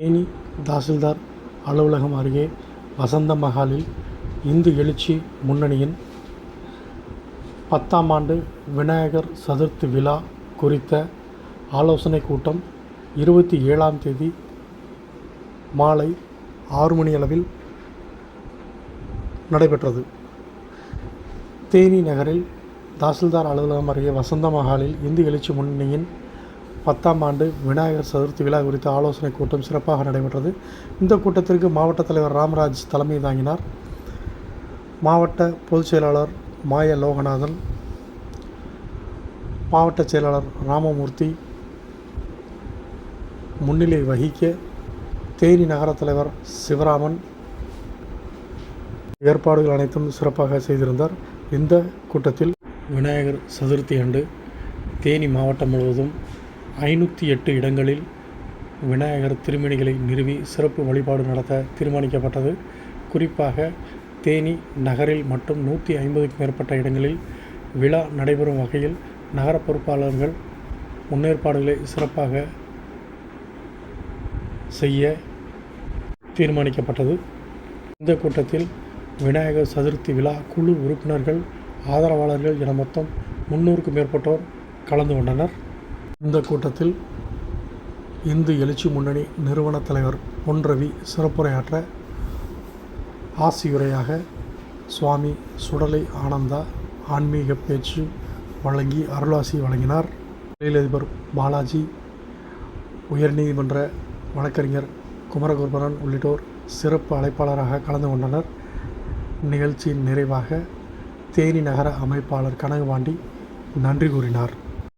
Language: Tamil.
தேனி தாசில்தார் அலுவலகம் அருகே வசந்த மகாலில் இந்து எழுச்சி முன்னணியின் பத்தாம் ஆண்டு விநாயகர் சதுர்த்தி விழா குறித்த ஆலோசனைக் கூட்டம் இருபத்தி ஏழாம் தேதி மாலை ஆறு மணியளவில் நடைபெற்றது. தேனி நகரில் தாசில்தார் அலுவலகம் அருகே வசந்த மகாலில் இந்து எழுச்சி முன்னணியின் பத்தாம் ஆண்டு விநாயகர் சதுர்த்தி விழா குறித்த ஆலோசனைக் கூட்டம் சிறப்பாக நடைபெற்றது. இந்த கூட்டத்திற்கு மாவட்ட தலைவர் ராமராஜ் தலைமை தாங்கினார். மாவட்ட பொதுச் செயலாளர் மாய லோகநாதன் மாவட்ட செயலாளர் ராமமூர்த்தி முன்னிலை வகிக்க தேனி நகர தலைவர் சிவராமன் ஏற்பாடுகள் அனைத்தும் சிறப்பாக செய்திருந்தார். இந்த கூட்டத்தில் விநாயகர் சதுர்த்தி அன்று தேனி மாவட்டம் முழுவதும் ஐநூற்றி எட்டு இடங்களில் விநாயகர் திருமணிகளை நிறுவி சிறப்பு வழிபாடு நடத்த தீர்மானிக்கப்பட்டது. குறிப்பாக தேனி நகரில் மற்றும் நூற்றி ஐம்பதுக்கும் மேற்பட்ட இடங்களில் விழா நடைபெறும் வகையில் நகர பொறுப்பாளர்கள் முன்னேற்பாடுகளை சிறப்பாக செய்ய தீர்மானிக்கப்பட்டது. இந்த கூட்டத்தில் விநாயகர் சதுர்த்தி விழா குழு உறுப்பினர்கள் ஆதரவாளர்கள் என மொத்தம் முன்னூறுக்கும் மேற்பட்டோர் கலந்து கொண்டனர். இந்த கூட்டத்தில் இந்து எழுச்சி முன்னணி நிறுவன தலைவர் பொன் ரவி சிறப்புரையாற்ற ஆசியுரையாக சுவாமி சுடலை ஆனந்தா ஆன்மீக பேச்சு வழங்கி அருளாசி வழங்கினார். தொழிலதிபர் பாலாஜி உயர்நீதிமன்ற வழக்கறிஞர் குமரகுருபரன் உள்ளிட்டோர் சிறப்பு அழைப்பாளராக கலந்து கொண்டனர். நிகழ்ச்சியின் நிறைவாக தேனி நகர அமைப்பாளர் கனகவாண்டி நன்றி கூறினார்.